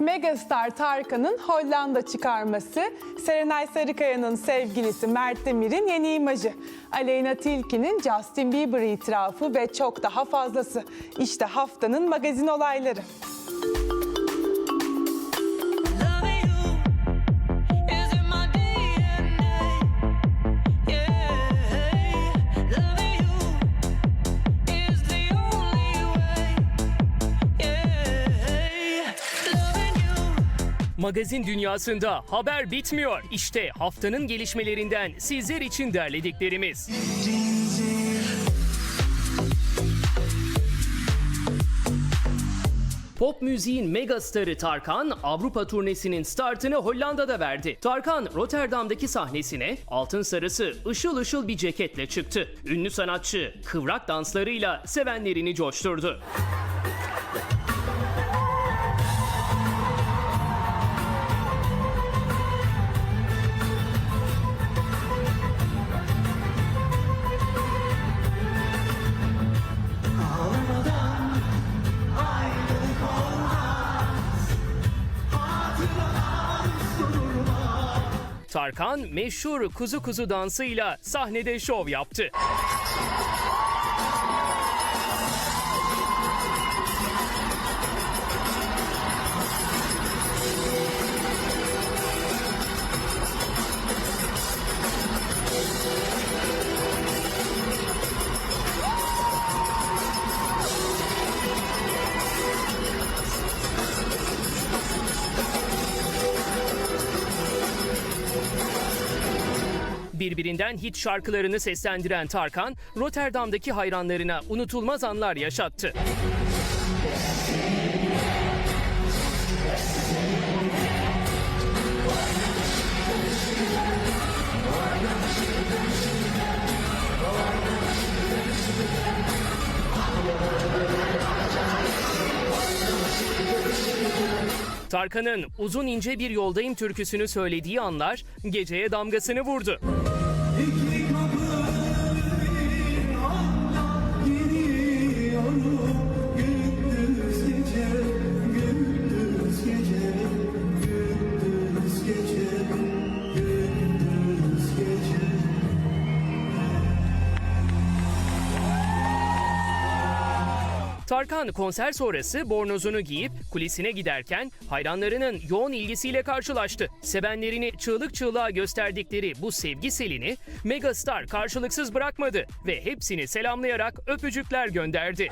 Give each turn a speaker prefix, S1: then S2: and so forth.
S1: Megastar Tarkan'ın Hollanda çıkarması, Serenay Sarıkaya'nın sevgilisi Mert Demir'in yeni imajı, Aleyna Tilki'nin Justin Bieber itirafı ve çok daha fazlası. İşte haftanın magazin olayları.
S2: Magazin dünyasında haber bitmiyor. İşte haftanın gelişmelerinden sizler için derlediklerimiz. Pop müziğin megastarı Tarkan Avrupa turnesinin startını Hollanda'da verdi. Tarkan Rotterdam'daki sahnesine altın sarısı ışıl ışıl bir ceketle çıktı. Ünlü sanatçı kıvrak danslarıyla sevenlerini coşturdu. Tarkan meşhur kuzu kuzu dansıyla sahnede şov yaptı. Birbirinden hit şarkılarını seslendiren Tarkan, Rotterdam'daki hayranlarına unutulmaz anlar yaşattı. Tarkan'ın uzun ince bir yoldayım türküsünü söylediği anlar geceye damgasını vurdu. Tarkan konser sonrası bornozunu giyip kulisine giderken hayranlarının yoğun ilgisiyle karşılaştı. Sevenlerini çığlık çığlığa gösterdikleri bu sevgi selini megastar karşılıksız bırakmadı ve hepsini selamlayarak öpücükler gönderdi.